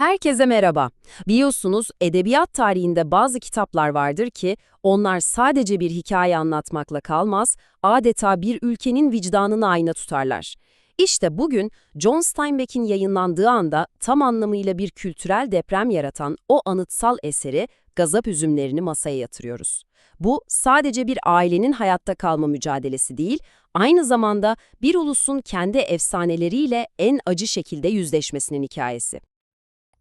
Herkese merhaba. Biliyorsunuz edebiyat tarihinde bazı kitaplar vardır ki onlar sadece bir hikaye anlatmakla kalmaz, adeta bir ülkenin vicdanını ayna tutarlar. İşte bugün John Steinbeck'in yayınlandığı anda tam anlamıyla bir kültürel deprem yaratan o anıtsal eseri Gazap Üzümlerini masaya yatırıyoruz. Bu sadece bir ailenin hayatta kalma mücadelesi değil, aynı zamanda bir ulusun kendi efsaneleriyle en acı şekilde yüzleşmesinin hikayesi.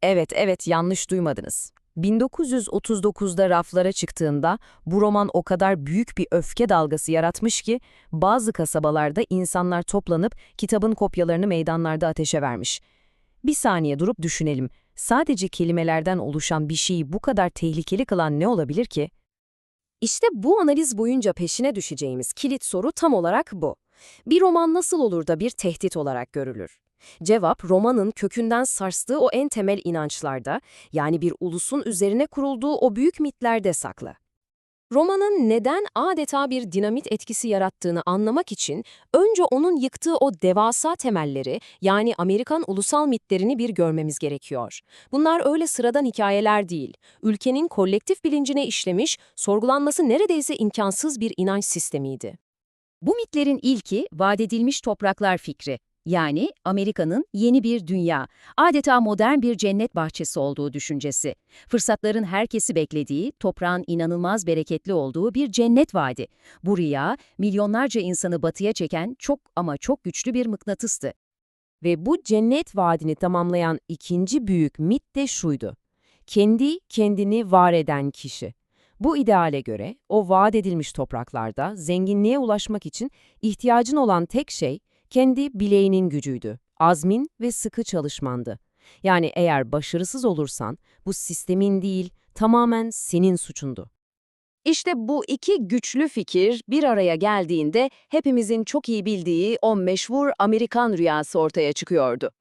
Evet, evet yanlış duymadınız. 1939'da raflara çıktığında bu roman o kadar büyük bir öfke dalgası yaratmış ki bazı kasabalarda insanlar toplanıp kitabın kopyalarını meydanlarda ateşe vermiş. Bir saniye durup düşünelim. Sadece kelimelerden oluşan bir şeyi bu kadar tehlikeli kılan ne olabilir ki? İşte bu analiz boyunca peşine düşeceğimiz kilit soru tam olarak bu. Bir roman nasıl olur da bir tehdit olarak görülür? Cevap, romanın kökünden sarstığı o en temel inançlarda, yani bir ulusun üzerine kurulduğu o büyük mitlerde saklı. Romanın neden adeta bir dinamit etkisi yarattığını anlamak için önce onun yıktığı o devasa temelleri, yani Amerikan ulusal mitlerini bir görmemiz gerekiyor. Bunlar öyle sıradan hikayeler değil, ülkenin kolektif bilincine işlemiş, sorgulanması neredeyse imkansız bir inanç sistemiydi. Bu mitlerin ilki vaat edilmiş topraklar fikri. Yani Amerika'nın yeni bir dünya, adeta modern bir cennet bahçesi olduğu düşüncesi. Fırsatların herkesi beklediği, toprağın inanılmaz bereketli olduğu bir cennet vaadi. Bu rüya, milyonlarca insanı batıya çeken çok ama çok güçlü bir mıknatıstı. Ve bu cennet vaadini tamamlayan ikinci büyük mit de şuydu. Kendi kendini var eden kişi. Bu ideale göre o vaat edilmiş topraklarda zenginliğe ulaşmak için ihtiyacın olan tek şey kendi bileğinin gücüydü, azmin ve sıkı çalışmandı. Yani eğer başarısız olursan bu sistemin değil, tamamen senin suçundu. İşte bu iki güçlü fikir bir araya geldiğinde hepimizin çok iyi bildiği o meşhur Amerikan rüyası ortaya çıkıyordu.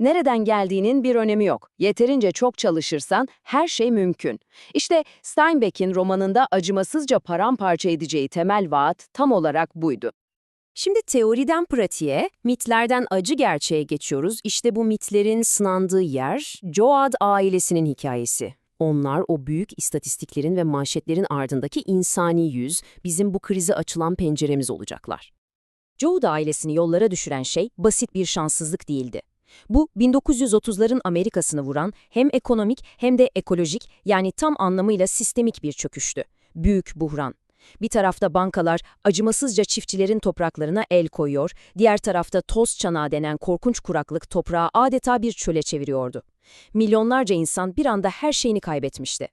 Nereden geldiğinin bir önemi yok. Yeterince çok çalışırsan her şey mümkün. İşte Steinbeck'in romanında acımasızca paramparça edeceği temel vaat tam olarak buydu. Şimdi teoriden pratiğe, mitlerden acı gerçeğe geçiyoruz. İşte bu mitlerin sınandığı yer, Joad ailesinin hikayesi. Onlar o büyük istatistiklerin ve manşetlerin ardındaki insani yüz, bizim bu krize açılan penceremiz olacaklar. Joad ailesini yollara düşüren şey basit bir şanssızlık değildi. Bu 1930'ların Amerika'sını vuran hem ekonomik hem de ekolojik yani tam anlamıyla sistemik bir çöküştü. Büyük buhran. Bir tarafta bankalar acımasızca çiftçilerin topraklarına el koyuyor, diğer tarafta toz çanağı denen korkunç kuraklık toprağı adeta bir çöle çeviriyordu. Milyonlarca insan bir anda her şeyini kaybetmişti.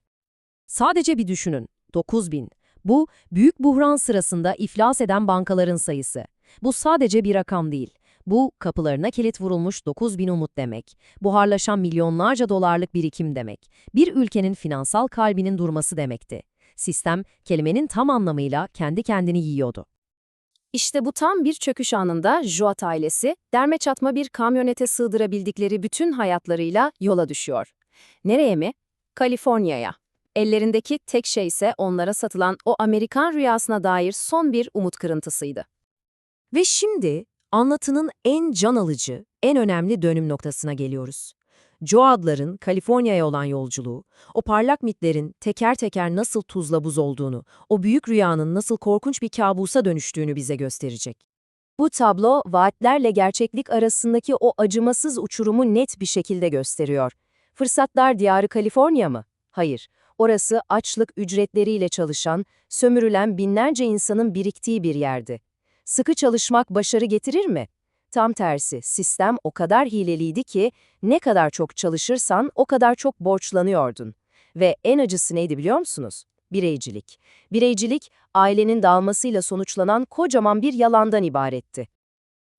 Sadece bir düşünün, 9 bin. Bu, büyük buhran sırasında iflas eden bankaların sayısı. Bu sadece bir rakam değil. Bu, kapılarına kilit vurulmuş 9 bin umut demek. Buharlaşan milyonlarca dolarlık birikim demek. Bir ülkenin finansal kalbinin durması demekti. Sistem, kelimenin tam anlamıyla kendi kendini yiyordu. İşte bu tam bir çöküş anında Joat ailesi, derme çatma bir kamyonete sığdırabildikleri bütün hayatlarıyla yola düşüyor. Nereye mi? Kaliforniya'ya. Ellerindeki tek şey ise onlara satılan o Amerikan rüyasına dair son bir umut kırıntısıydı. Ve şimdi anlatının en can alıcı, en önemli dönüm noktasına geliyoruz. Joad'ların Kaliforniya'ya olan yolculuğu, o parlak mitlerin teker teker nasıl tuzla buz olduğunu, o büyük rüyanın nasıl korkunç bir kabusa dönüştüğünü bize gösterecek. Bu tablo, vaatlerle gerçeklik arasındaki o acımasız uçurumu net bir şekilde gösteriyor. Fırsatlar diyarı Kaliforniya mı? Hayır. Orası açlık ücretleriyle çalışan, sömürülen binlerce insanın biriktiği bir yerdi. Sıkı çalışmak başarı getirir mi? Tam tersi, sistem o kadar hileliydi ki ne kadar çok çalışırsan o kadar çok borçlanıyordun. Ve en acısı neydi biliyor musunuz? Bireycilik. Bireycilik, ailenin dağılmasıyla sonuçlanan kocaman bir yalandan ibaretti.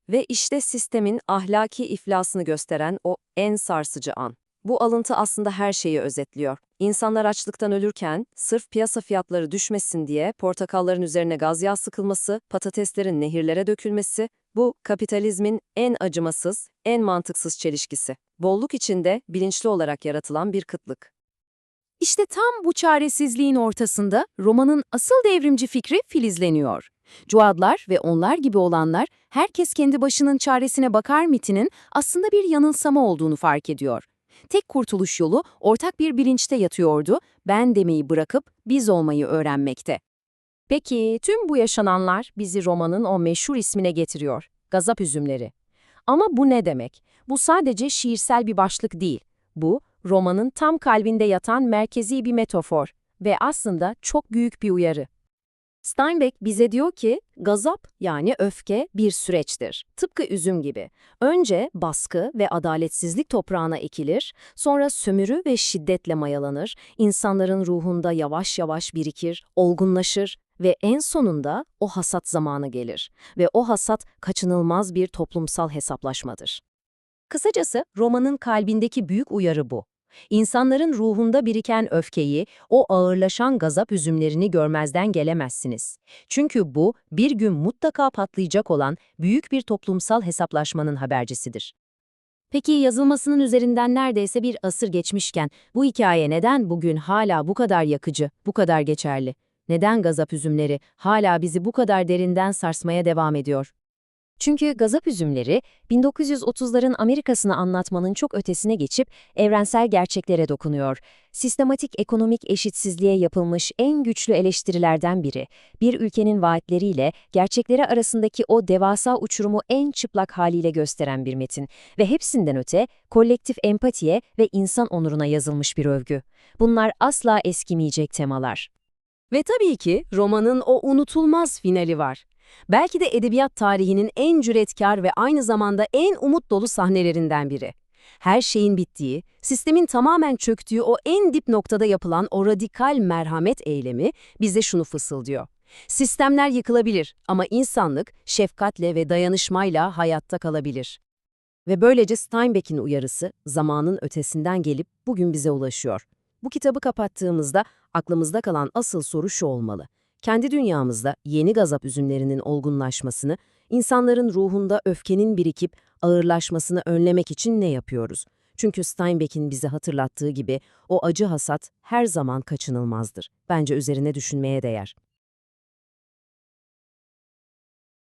Ve işte sistemin ahlaki iflasını gösteren o en sarsıcı an. Bu alıntı aslında her şeyi özetliyor. İnsanlar açlıktan ölürken, sırf piyasa fiyatları düşmesin diye portakalların üzerine gaz yağı sıkılması, patateslerin nehirlere dökülmesi, bu kapitalizmin en acımasız, en mantıksız çelişkisi. Bolluk içinde bilinçli olarak yaratılan bir kıtlık. İşte tam bu çaresizliğin ortasında romanın asıl devrimci fikri filizleniyor. Cuadlar ve onlar gibi olanlar herkes kendi başının çaresine bakar mitinin aslında bir yanılsama olduğunu fark ediyor. Tek kurtuluş yolu ortak bir bilinçte yatıyordu, ben demeyi bırakıp biz olmayı öğrenmekte. Peki tüm bu yaşananlar bizi romanın o meşhur ismine getiriyor, Gazap Üzümleri. Ama bu ne demek? Bu sadece şiirsel bir başlık değil. Bu, romanın tam kalbinde yatan merkezi bir metafor ve aslında çok büyük bir uyarı. Steinbeck bize diyor ki, gazap yani öfke bir süreçtir. Tıpkı üzüm gibi. Önce baskı ve adaletsizlik toprağına ekilir, sonra sömürü ve şiddetle mayalanır, insanların ruhunda yavaş yavaş birikir, olgunlaşır ve en sonunda o hasat zamanı gelir. Ve o hasat kaçınılmaz bir toplumsal hesaplaşmadır. Kısacası romanın kalbindeki büyük uyarı bu. İnsanların ruhunda biriken öfkeyi, o ağırlaşan gazap üzümlerini görmezden gelemezsiniz. Çünkü bu, bir gün mutlaka patlayacak olan büyük bir toplumsal hesaplaşmanın habercisidir. Peki yazılmasının üzerinden neredeyse bir asır geçmişken bu hikaye neden bugün hala bu kadar yakıcı, bu kadar geçerli? Neden gazap üzümleri hala bizi bu kadar derinden sarsmaya devam ediyor? Çünkü gazap üzümleri 1930'ların Amerika'sını anlatmanın çok ötesine geçip evrensel gerçeklere dokunuyor. Sistematik ekonomik eşitsizliğe yapılmış en güçlü eleştirilerden biri. Bir ülkenin vaatleriyle gerçekleri arasındaki o devasa uçurumu en çıplak haliyle gösteren bir metin ve hepsinden öte kolektif empatiye ve insan onuruna yazılmış bir övgü. Bunlar asla eskimeyecek temalar. Ve tabii ki romanın o unutulmaz finali var. Belki de edebiyat tarihinin en cüretkar ve aynı zamanda en umut dolu sahnelerinden biri. Her şeyin bittiği, sistemin tamamen çöktüğü o en dip noktada yapılan o radikal merhamet eylemi bize şunu fısıldıyor. Sistemler yıkılabilir ama insanlık şefkatle ve dayanışmayla hayatta kalabilir. Ve böylece Steinbeck'in uyarısı zamanın ötesinden gelip bugün bize ulaşıyor. Bu kitabı kapattığımızda aklımızda kalan asıl soru şu olmalı. Kendi dünyamızda yeni gazap üzümlerinin olgunlaşmasını, insanların ruhunda öfkenin birikip ağırlaşmasını önlemek için ne yapıyoruz? Çünkü Steinbeck'in bize hatırlattığı gibi o acı hasat her zaman kaçınılmazdır. Bence üzerine düşünmeye değer.